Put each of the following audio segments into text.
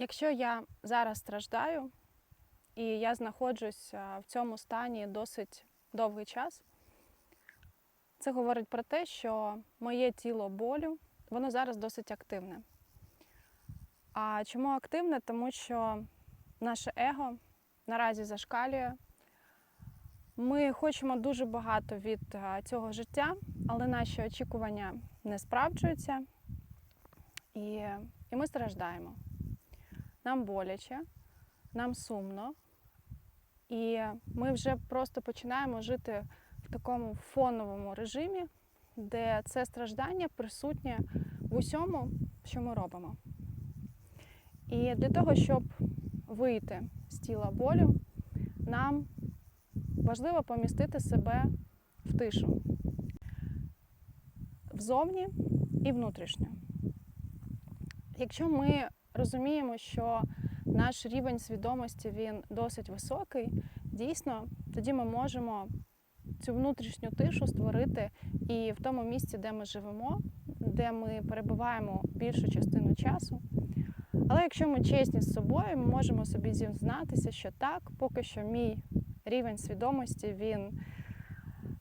Якщо я зараз страждаю і я знаходжусь в цьому стані досить довгий час, це говорить про те, що моє тіло болю, воно зараз досить активне. А чому активне? Тому що наше его наразі зашкалює. Ми хочемо дуже багато від цього життя, але наші очікування не справджуються, і, і ми страждаємо. Нам боляче, нам сумно, і ми вже просто починаємо жити в такому фоновому режимі, де це страждання присутнє в усьому, що ми робимо. І для того, щоб вийти з тіла болю, нам важливо помістити себе в тишу взовні і внутрішньо. Якщо ми розуміємо, що наш рівень свідомості він досить високий, дійсно, тоді ми можемо цю внутрішню тишу створити і в тому місці, де ми живемо, де ми перебуваємо більшу частину часу. Але якщо ми чесні з собою, ми можемо собі зізнатися, що так, поки що мій рівень свідомості він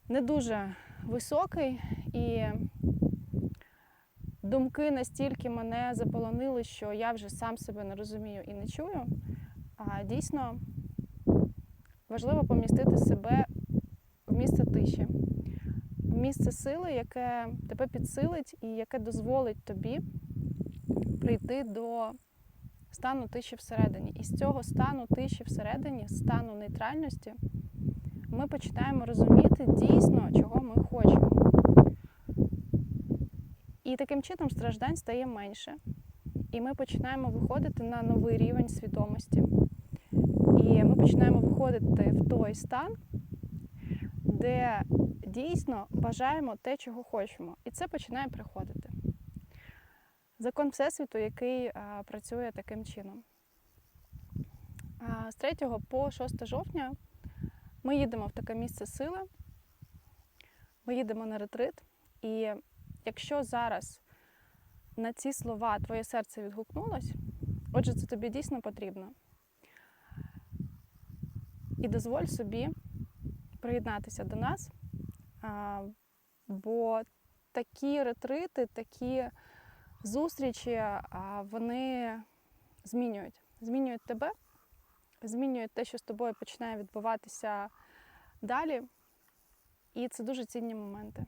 не дуже високий, і думки настільки мене заполонили, що я вже сам себе не розумію і не чую. А дійсно важливо помістити себе в місце тиші, в місце сили, яке тебе підсилить і яке дозволить тобі прийти до стану тиші всередині. І з цього стану тиші всередині, стану нейтральності, ми починаємо розуміти дійсно, чого ми хочемо. І таким чином страждань стає менше. І ми починаємо виходити на новий рівень свідомості. І ми починаємо виходити в той стан, де дійсно бажаємо те, чого хочемо. І це починає приходити. Закон Всесвіту, який а, працює таким чином. А, з 3 по 6 жовтня ми їдемо в таке місце сили, ми їдемо на ретрит. І якщо зараз на ці слова твоє серце відгукнулось, отже, це тобі дійсно потрібно. І дозволь собі приєднатися до нас, бо такі ретрити, такі зустрічі, вони змінюють. Змінюють тебе, змінюють те, що з тобою починає відбуватися далі. І це дуже цінні моменти.